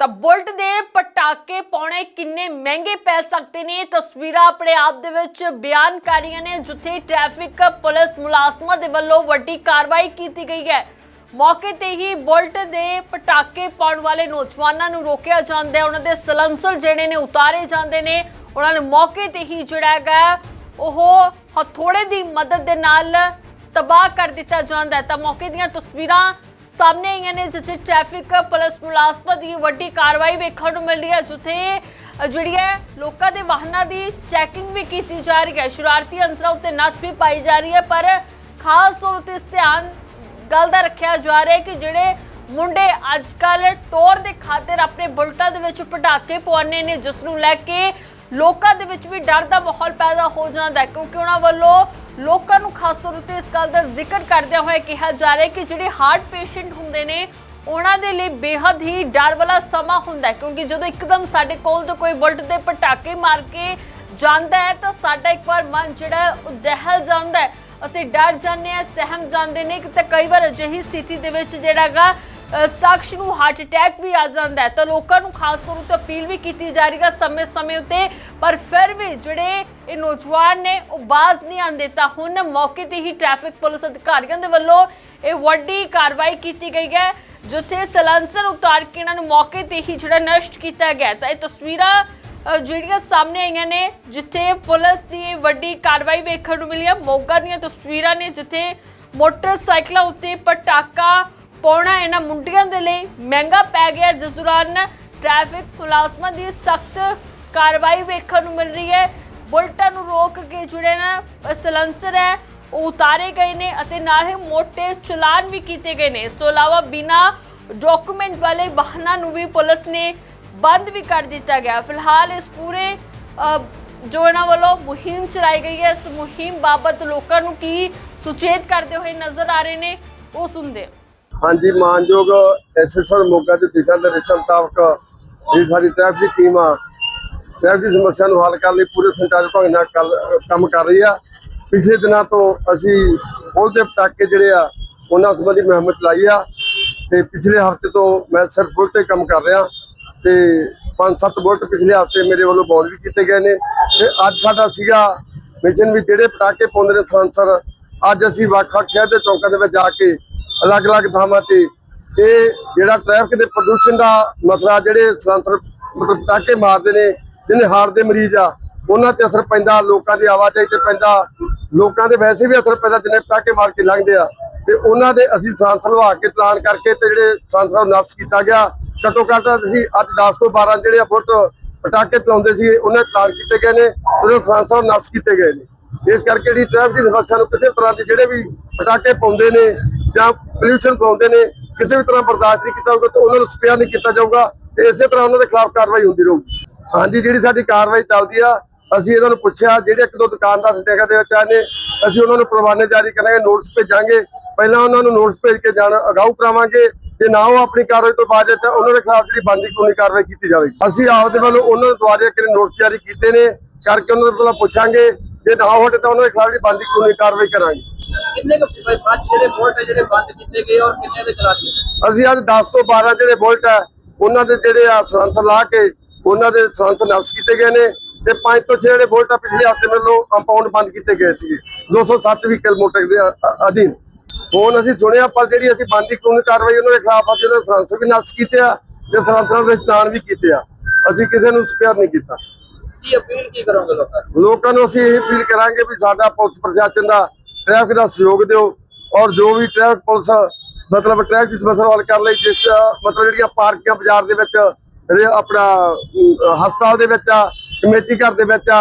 ਤਾਂ ਬੁਲਟ ਦੇ ਪਟਾਕੇ ਪਾਉਣੇ ਕਿੰਨੇ ਮਹਿੰਗੇ ਪੈ ਸਕਦੇ ਨੇ? ਤਸਵੀਰਾਂ ਆਪਣੇ ਆਪ ਦੇ ਵਿੱਚ ਬਿਆਨ ਕਰ ਰਹੀਆਂ ਨੇ, ਜਿੱਥੇ ਟ੍ਰੈਫਿਕ ਪੁਲਿਸ ਮੁਲਾਜ਼ਮਾਂ ਦੇ ਵੱਲੋਂ ਵੱਡੀ ਕਾਰਵਾਈ ਕੀਤੀ ਗਈ ਹੈ। ਮੌਕੇ ਤੇ ਹੀ ਬੁਲਟ ਦੇ ਪਟਾਕੇ ਪਾਉਣ ਵਾਲੇ ਨੌਜਵਾਨਾਂ ਨੂੰ ਰੋਕਿਆ ਜਾਂਦਾ ਹੈ। ਉਹਨਾਂ ਦੇ ਸਲੰਸਰ ਜਿਹੜੇ ਨੇ, ਉਤਾਰੇ ਜਾਂਦੇ ਨੇ। ਉਹਨਾਂ ਨੂੰ ਮੌਕੇ ਤੇ ਹੀ ਜਿਹੜਾ ਹੈਗਾ, ਉਹ ਹਥੋੜੇ ਦੀ ਮਦਦ ਦੇ ਨਾਲ ਤਬਾਹ ਕਰ ਦਿੱਤਾ ਜਾਂਦਾ ਹੈ। ਤਾਂ ਮੌਕੇ ਦੀਆਂ ਤਸਵੀਰਾਂ ਸਾਹਮਣੇ ਆਈਆਂ ਨੇ ਜਿੱਥੇ ਟ੍ਰੈਫਿਕ ਪੁਲਿਸ ਮੁਲਾਜ਼ਮਾਂ ਦੀ ਵੱਡੀ ਕਾਰਵਾਈ ਵੇਖਣ ਨੂੰ ਮਿਲ ਰਹੀ ਹੈ, ਜਿੱਥੇ ਜਿਹੜੀ ਹੈ, ਲੋਕਾਂ ਦੇ ਵਾਹਨਾਂ ਦੀ ਚੈਕਿੰਗ ਵੀ ਕੀਤੀ ਜਾ ਰਹੀ ਹੈ। ਸ਼ਰਾਰਤੀ ਅੰਸਰਾਂ ਉੱਤੇ ਨੱਥ ਵੀ ਪਾਈ ਜਾ ਰਹੀ ਹੈ, ਪਰ ਖਾਸ ਤੌਰ ਤੇ ਇਸ ਧਿਆਨ, ਗੱਲ ਦਾ ਰੱਖਿਆ ਜਾ ਰਿਹਾ ਹੈ ਕਿ ਜਿਹੜੇ ਮੁੰਡੇ ਅੱਜ ਕੱਲ ਟੋਰ ਦੇ ਖਾਤਰ ਆਪਣੇ ਬੁਲਟਾਂ ਦੇ ਵਿੱਚ ਪਟਾਕੇ ਪਵਾਉਂਦੇ ਨੇ, ਜਿਸ ਨੂੰ ਲੈ ਕੇ ਲੋਕਾਂ ਦੇ ਵਿੱਚ ਵੀ ਡਰ ਦਾ ਮਾਹੌਲ ਪੈਦਾ ਹੋ ਜਾਂਦਾ ਕਿਉਂਕਿ ਉਹਨਾਂ ਵੱਲੋਂ ਲੋਕਾਂ ਨੂੰ ਖਾਸ ਤੌਰ ਤੇ ਇਸ ਗੱਲ ਦਾ ਜ਼ਿਕਰ ਕਰਦਿਆਂ ਹੋਇਆ ਕਿਹਾ ਜਾ ਰਿਹਾ ਕਿ ਜਿਹੜੇ ਹਾਰਟ ਪੇਸ਼ੈਂਟ ਹੁੰਦੇ ਨੇ, ਉਹਨਾਂ ਦੇ ਲਈ ਬੇहद ਹੀ ਡਰ ਵਾਲਾ ਸਮਾਂ ਹੁੰਦਾ ਕਿਉਂਕਿ ਜਦੋਂ ਇੱਕਦਮ ਸਾਡੇ ਕੋਲ ਤੋਂ ਕੋਈ ਬੁਲਟ ਦੇ ਪਟਾਕੇ ਮਾਰ ਕੇ ਜਾਂਦਾ ਹੈ, ਤਾਂ ਸਾਡਾ ਇੱਕ ਵਾਰ ਮਨ ਜਿਹੜਾ ਉਹ ਦਹਿਲ ਜਾਂਦਾ ਹੈ। ਅਸੀਂ ਡਰ ਜਾਂਦੇ ਹਾਂ, ਸਹਿਮ ਜਾਂਦੇ ਨੇ ਕਿ ਤਾਂ ਕਈ ਵਾਰ ਅਜਿਹੀ ਸਥਿਤੀ ਦੇ ਵਿੱਚ ਜਿਹੜਾਗਾ ਸ਼ਖਸ ਨੂੰ ਹਾਰਟ ਅਟੈਕ ਵੀ ਆ ਜਾਂਦਾ ਹੈ। ਤਾਂ ਲੋਕਾਂ ਨੂੰ ਖਾਸ ਤੌਰ ਉੱਤੇ ਅਪੀਲ ਵੀ ਕੀਤੀ ਜਾ ਰਹੀ ਹੈ ਸਮੇਂ-ਸਮੇਂ ਉੱਤੇ। ਪਰ ਫਿਰ ਵੀ ਜਿਹੜੇ ਇਹ ਨੌਜਵਾਨ ਨੇ, ਉਹ ਬਾਜ਼ ਨਹੀਂ ਆਉਂਦੇ। ਤਾਂ ਹੁਣ ਮੌਕੇ ਤੇ ਹੀ ਟ੍ਰੈਫਿਕ ਪੁਲਿਸ ਅਧਿਕਾਰੀਆਂ ਦੇ ਵੱਲੋਂ ਇਹ ਵੱਡੀ ਕਾਰਵਾਈ ਕੀਤੀ ਗਈ ਹੈ, ਜਿੱਥੇ ਸਲੈਂਸਰ ਉਤਾਰ ਕੇ ਇਹਨਾਂ ਨੂੰ ਮੌਕੇ ਤੇ ਹੀ ਜਿਹੜਾ ਨਸ਼ਟ ਕੀਤਾ ਗਿਆ ਤਾਂ ਇਹ ਤਸਵੀਰਾਂ ਜਿਹੜੀਆਂ ਸਾਹਮਣੇ ਆਈਆਂ ਨੇ, ਜਿੱਥੇ ਪੁਲਿਸ ਦੀ ਇਹ ਵੱਡੀ ਕਾਰਵਾਈ ਵੇਖਣ ਨੂੰ ਮਿਲੀ ਹੈ। ਮੋਗਾ ਦੀਆਂ ਤਸਵੀਰਾਂ ਨੇ, ਜਿੱਥੇ ਮੋਟਰਸਾਈਕਲਾਂ ਉੱਤੇ ਪਟਾਕਾ ਪਾਉਣਾ ਇਹਨਾਂ ਮੁੰਡਿਆਂ ਦੇ ਲਈ ਮਹਿੰਗਾ ਪੈ ਗਿਆ। ਜਿਸ ਦੌਰਾਨ ਟ੍ਰੈਫਿਕ ਮੁਲਾਜ਼ਮਾਂ ਦੀ ਸਖਤ ਕਾਰਵਾਈ ਵੇਖਣ ਨੂੰ ਮਿਲ ਰਹੀ ਹੈ। ਬੁਲਟਾਂ ਨੂੰ ਰੋਕ ਕੇ ਜਿਹੜੇ ਨਾ ਸਲੈਂਸਰ ਹੈ, ਉਹ ਉਤਾਰੇ ਗਏ ਨੇ ਅਤੇ ਨਾਲ ਹੀ ਮੋਟੇ ਚਲਾਨ ਵੀ ਕੀਤੇ ਗਏ ਨੇ। ਇਸ ਤੋਂ ਇਲਾਵਾ ਬਿਨਾ ਡਾਕੂਮੈਂਟ ਵਾਲੇ ਵਾਹਨਾਂ ਨੂੰ ਵੀ ਪੁਲਿਸ ਨੇ ਬੰਦ ਵੀ ਕਰ ਦਿੱਤਾ ਗਿਆ। ਫਿਲਹਾਲ ਇਸ ਪੂਰੇ ਜੋ ਇਹਨਾਂ ਵੱਲੋਂ ਮੁਹਿੰਮ ਚਲਾਈ ਗਈ ਹੈ, ਇਸ ਮੁਹਿੰਮ ਬਾਬਤ ਲੋਕਾਂ ਨੂੰ ਕੀ ਸੁਚੇਤ ਕਰਦੇ ਹੋਏ ਨਜ਼ਰ ਆ ਰਹੇ ਨੇ, ਉਹ ਸੁਣਦੇ ਹਾਂ। ਹਾਂਜੀ, ਮਾਨਯੋਗ ਐਸਐਸਆਰ ਮੋਗਾ ਦੇ ਦਿਸ਼ਾ ਨਿਰਦੇਸ਼ਾਂ ਮੁਤਾਬਕ ਇਹ ਸਾਡੀ ਟ੍ਰੈਫਿਕ ਟੀਮ ਆ ਟ੍ਰੈਫਿਕ ਸਮੱਸਿਆ ਨੂੰ ਹੱਲ ਕਰਨ ਲਈ ਪੂਰੇ ਸੰਚਾਰ ਵਿਭਾਗ ਨਾਲ ਕੱਲ- ਕੰਮ ਕਰ ਰਹੀ ਆ। ਪਿਛਲੇ ਦਿਨਾਂ ਤੋਂ ਅਸੀਂ ਪੁਲ ਦੇ ਪਟਾਕੇ ਜਿਹੜੇ ਆ, ਉਹਨਾਂ ਸੰਬੰਧੀ ਮੁਹਿੰਮ ਚਲਾਈ ਆ ਤੇ ਪਿਛਲੇ ਹਫ਼ਤੇ ਤੋਂ ਮੈਂ ਸਿਰਫ ਪੁਲ ਤੇ ਕੰਮ ਕਰ ਰਿਹਾ ਤੇ ਪੰਜ ਸੱਤ ਬੁਲਟ ਪਿਛਲੇ ਹਫ਼ਤੇ ਮੇਰੇ ਵੱਲੋਂ ਬੌਂਡ ਵੀ ਕੀਤੇ ਗਏ ਨੇ ਤੇ ਅੱਜ ਸਾਡਾ ਸੀਗਾ ਮਿਸ਼ਨ ਵੀ ਜਿਹੜੇ ਪਟਾਕੇ ਪਾਉਂਦੇ ਨੇ ਸੈਂਸਰ ਅੱਜ ਅਸੀਂ ਵੱਖ-ਵੱਖ ਸ਼ਹਿਰ ਦੇ ਚੌਂਕਾਂ ਦੇ ਵਿੱਚ ਜਾ ਕੇ ਅਲੱਗ-ਅਲੱਗ ਥਾਵਾਂ ਤੇ। ਇਹ ਜਿਹੜਾ ਟ੍ਰੈਫਿਕ ਦੇ ਪ੍ਰਦੂਸ਼ਣ ਦਾ ਮਸਲਾ, ਜਿਹੜੇ ਸਲੰਸਰ ਮਤਲਬ ਪਟਾਕੇ ਮਾਰਦੇ ਨੇ, ਜਿਹਨੇ ਹਾਰਟ ਦੇ ਮਰੀਜ਼ ਆ, ਉਹਨਾਂ ਤੇ ਅਸਰ ਪੈਂਦਾ ਲੋਕਾਂ ਦੀ ਆਵਾਜਾਈ ਤੇ ਪੈਂਦਾ। ਲੋਕਾਂ ਦੇ ਵੈਸੇ ਵੀ ਅਸਰ ਪੈਂਦਾ ਜਿਹਨੇ ਪਟਾਕੇ ਮਾਰ ਕੇ ਲੰਘਦੇ ਆ। ਤੇ ਉਹਨਾਂ ਦੇ ਅਸੀਂ ਸਲੰਸਰ ਲਵਾ ਕੇ ਚਲਾਨ ਕਰਕੇ ਤੇ ਜਿਹੜੇ ਸਲੰਸਰ ਨੂੰ ਕੀਤਾ ਗਿਆ। ਘੱਟੋ ਘੱਟ ਅਸੀਂ ਅੱਜ 10 ਤੋਂ 12 ਜਿਹੜੇ ਫੁੱਟ ਪਟਾਕੇ ਚਲਾਉਂਦੇ ਸੀ, ਉਹਨਾਂ ਦੇ ਚਲਾਨ ਕੀਤੇ ਗਏ ਨੇ ਉਹਦੇ ਸਲੰਸਰ ਨਸ਼ਟ ਕੀਤੇ ਗਏ ਨੇ। ਇਸ ਕਰਕੇ ਜਿਹੜੀ ਟ੍ਰੈਫਿਕ ਦੀ ਸਮੱਸਿਆ ਨੂੰ ਕਿਸੇ ਤਰ੍ਹਾਂ ਦੇ ਜਿਹੜੇ ਵੀ ਪਟਾਕੇ ਪਾਉਂਦੇ ਨੇ ਜਾਂ ਪੋਲਿਊਸ਼ਨ ਪਾਉਂਦੇ ਨੇ, ਕਿਸੇ ਵੀ ਤਰ੍ਹਾਂ ਬਰਦਾਸ਼ਤ ਨਹੀਂ ਕੀਤਾ ਜਾਊਗਾ ਤੇ ਉਹਨਾਂ ਨੂੰ ਸਪੇਅਰ ਨਹੀਂ ਕੀਤਾ ਜਾਊਗਾ ਤੇ ਇਸੇ ਤਰ੍ਹਾਂ ਉਹਨਾਂ ਦੇ ਖਿਲਾਫ ਕਾਰਵਾਈ ਹੁੰਦੀ ਰਹੂਗੀ। ਹਾਂਜੀ, ਜਿਹੜੀ ਸਾਡੀ ਕਾਰਵਾਈ ਚੱਲਦੀ ਆ, ਅਸੀਂ ਇਹਨਾਂ ਨੂੰ ਪੁੱਛਿਆ, ਜਿਹੜੇ ਇੱਕ ਦੋ ਦੁਕਾਨਦਾਰ ਸਟੇਗਾ ਦੇ ਵਿੱਚ ਆਏ ਨੇ, ਅਸੀਂ ਉਹਨਾਂ ਨੂੰ ਪ੍ਰਵਾਨੇ ਜਾਰੀ ਕਰਾਂਗੇ ਨੋਟਿਸ ਭੇਜਾਂਗੇ। ਪਹਿਲਾਂ ਉਹਨਾਂ ਨੂੰ ਨੋਟਿਸ ਭੇਜ ਕੇ ਜਾਣ, ਅਗਾਊ ਕਰਾਵਾਂਗੇ, ਜੇ ਨਾ ਉਹ ਆਪਣੀ ਕਾਰਵਾਈ ਤੋਂ ਬਾਅਦ ਤਾਂ ਉਹਨਾਂ ਦੇ ਖਿਲਾਫ ਜਿਹੜੀ ਬੰਦੀ ਕਾਨੂੰਨੀ ਕਾਰਵਾਈ ਕੀਤੀ ਜਾਵੇਗੀ। ਅਸੀਂ ਆਪ ਦੇ ਵੱਲੋਂ ਉਹਨਾਂ ਨੂੰ ਦੁਆਰੇ ਕਿਹੜੇ ਨੋਟਿਸ ਜਾਰੀ ਕੀਤੇ ਨੇ, ਕਰਕੇ ਉਹਨਾਂ ਦੇ ਕੋਲੋਂ ਪੁੱਛਾਂਗੇ, ਜੇ ਨਾ ਹੋਵੇ ਤਾਂ ਉਹਨਾਂ ਦੇ ਖਿਲਾਫ ਜਿਹੜੀ ਬੰਦੀ ਕਾਨੂੰਨੀ ਕਾਰਵਾਈ ਕਰਾਂਗੇ। ਕਿੰਨੇ ਕੁ ਪੰਜ ਜਿਹੜੇ ਵੋਲਟ ਹੈ ਜਿਹੜੇ ਬੰਦ ਕੀਤੇ ਗਏ ਔਰ ਕਿੰਨੇ ਦੇ ਚਲਾ ਦਿੱਤੇ ਅਸੀਂ ਅੱਜ 10 ਤੋਂ 12 ਜਿਹੜੇ ਬੁਲਟ ਹੈ ਉਹਨਾਂ ਦੇ ਜਿਹੜੇ ਆ ਸਲੰਸਰ ਲਾ ਕੇ ਉਹਨਾਂ ਦੇ ਸਲੰਸਰ ਨਸ ਕੀਤੇ ਗਏ ਨੇ ਤੇ 5 ਤੋਂ 6 ਜਿਹੜੇ ਬੁਲਟ ਆ ਪਿਛਲੇ ਹਫ਼ਤੇ ਵੱਲੋਂ ਕੰਪਾਊਂਡ ਬੰਦ ਕੀਤੇ ਗਏ ਸੀਗੇ। 207 ਵਹੀਕਲ ਮੋਟਰ ਦੇ ਅਧੀਨ। ਹੁਣ ਅਸੀਂ ਸੁਣਿਆ ਪਰ ਜਿਹੜੀ ਅਸੀਂ ਬੰਦੀ ਕਾਨੂੰਨੀ ਕਾਰਵਾਈ ਉਹਨਾਂ ਦੇ ਖਿਲਾਫ ਅੱਜ ਉਹਨਾਂ ਦੇ ਸਲੰਸਰ ਵੀ ਨਸ ਕੀਤੇ ਆ ਤੇ ਸਲੰਸਰਾਂ ਦੇ ਚਲਾਨ ਵੀ ਕੀਤੇ ਆ। ਅਸੀਂ ਕਿਸੇ ਨੂੰ ਸਪੇਅਰ ਨਹੀਂ ਕੀਤਾ। ਕੀ ਅਪੀਲ ਕੀ ਕਰੋਗੇ ਲੋਕਾਂ ਨੂੰ? ਲੋਕਾਂ ਨੂੰ ਅਸੀਂ ਇਹ ਅਪੀਲ ਕਰਾਂਗੇ ਵੀ ਸਾਡਾ ਪੁਲਿਸ ਪ੍ਰਸ਼ਾਸਨ ਦਾ ਟ੍ਰੈਫਿਕ ਦਾ ਸਹਿਯੋਗ ਦਿਓ ਔਰ ਜੋ ਵੀ ਟ੍ਰੈਫਿਕ ਪੁਲਿਸ, ਮਤਲਬ ਟ੍ਰੈਫਿਕ ਦੀ ਸਮੱਸਿਆ ਹੱਲ ਕਰਨ ਲਈ, ਜਿਸ, ਮਤਲਬ ਜਿਹੜੀਆਂ ਪਾਰਕਾਂ ਬਾਜ਼ਾਰ ਦੇ ਵਿੱਚ ਆਪਣਾ ਹਸਪਤਾਲ ਦੇ ਵਿੱਚ ਆ, ਕਮੇਟੀ ਘਰ ਦੇ ਵਿੱਚ ਆ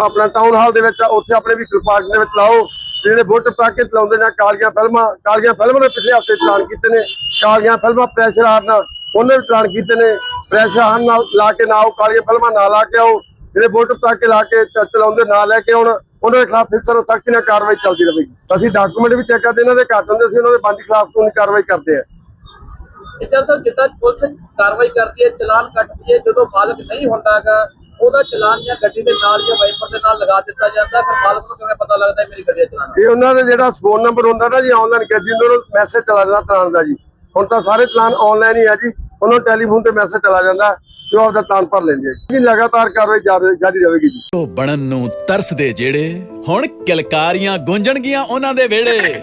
ਆਪਣਾ ਟਾਊਨ ਹਾਲ ਦੇ ਵਿੱਚ ਆ, ਉੱਥੇ ਆਪਣੇ ਵੀ ਪਾਰਕ ਦੇ ਵਿੱਚ ਲਾਓ ਤੇ ਜਿਹੜੇ ਬੁੱਟ ਪਟਾਕੇ ਚਲਾਉਂਦੇ ਨੇ, ਕਾਲੀਆਂ ਫਿਲਮਾਂ ਕਾਲੀਆਂ ਫਿਲਮਾਂ ਦੇ ਪਿਛਲੇ ਹਫ਼ਤੇ ਚਲਾਨ ਕੀਤੇ ਨੇ, ਕਾਲੀਆਂ ਫਿਲਮਾਂ ਪ੍ਰੈਸ਼ਰ ਹਾਰਨ, ਉਹਨੇ ਵੀ ਚਲਾਨ ਕੀਤੇ ਨੇ ਪ੍ਰੈਸ਼ਰ ਹਾਰਨ ਨਾਲ ਲਾ ਕੇ ਨਾ ਆਓ, ਕਾਲੀਆਂ ਫਿਲਮਾਂ ਨਾ ਲਾ ਕੇ ਆਓ, ਜਿਹੜੇ ਵੋਟ ਪਟਾਕੇ ਲਾ ਕੇ ਚਲਾਉਂਦੇ ਨਾ ਲੈ ਕੇ ਆਉਣ ਉਹਨਾਂ ਦੇ ਖਿਲਾਫ ਫਿਰ ਸਖਤੀ ਨਾਲ ਕਾਰਵਾਈ ਚੱਲਦੀ ਰਹੇਗੀ। ਅਸੀਂ ਡਾਕੂਮੈਂਟ ਵੀ ਚੈੱਕ ਕਰਦੇ ਇਹਨਾਂ ਦੇ ਘੱਟ ਹੁੰਦੇ ਸੀ ਉਹਨਾਂ ਦੇ ਬੰਦ ਖਿਲਾਫ ਕਾਨੂੰਨੀ ਕਾਰਵਾਈ ਕਰਦੇ ਆ ਇਦਾਂ ਤਾਂ ਜਿੱਦਾਂ ਪੁਲਿਸ ਕਾਰਵਾਈ ਕਰਦੀ ਹੈ ਚਲਾਨ ਕੱਟਦੀ ਹੈ ਜਦੋਂ ਮਾਲਕ ਨਹੀਂ ਹੁੰਦਾਗਾ ਉਹਦਾ ਚਲਾਨ ਜਾਂ ਗੱਡੀ ਦੇ ਨਾਲ ਜਾਂ ਵਾਈਪਰ ਦੇ ਨਾਲ ਲਗਾ ਦਿੱਤਾ ਜਾਂਦਾ ਫਿਰ ਮਾਲਕ ਨੂੰ ਕਿਵੇਂ ਪਤਾ ਲੱਗਦਾ ਹੈ ਮੇਰੀ ਗੱਡੀ ਦਾ ਚਲਾਨ ਇਹ ਉਹਨਾਂ ਦੇ ਜਿਹੜਾ ਫੋਨ ਨੰਬਰ ਹੁੰਦਾ ਨਾ ਜੀ ਆਨਲਾਈਨ ਮੈਸੇਜ ਚਲਾ ਜਾਂਦਾ ਚਲਾਨ ਦਾ ਜੀ। ਹੁਣ ਤਾਂ ਸਾਰੇ ਚਲਾਨ ਆਨਲਾਈਨ ਹੀ ਆ ਜੀ ਉਹਨਾਂ ਨੂੰ ਟੈਲੀਫੋਨ ਤੇ ਮੈਸੇਜ ਚਲਾ ਜਾਂਦਾ। ਤੇ ਆਪਦਾ ਤਾਨ ਭਰ ਲੈਂਦੇ ਜੀ ਲਗਾਤਾਰ ਕਾਰਵਾਈ ਜਾਰੀ ਜਾਰੀ ਰਹੇਗੀ ਜੀ। ਉਹ ਬਣਨ ਨੂੰ ਤਰਸਦੇ ਜਿਹੜੇ ਹੁਣ ਕਿਲਕਾਰੀਆਂ ਗੂੰਜਣਗੀਆਂ ਉਹਨਾਂ ਦੇ ਵਿਹੜੇ।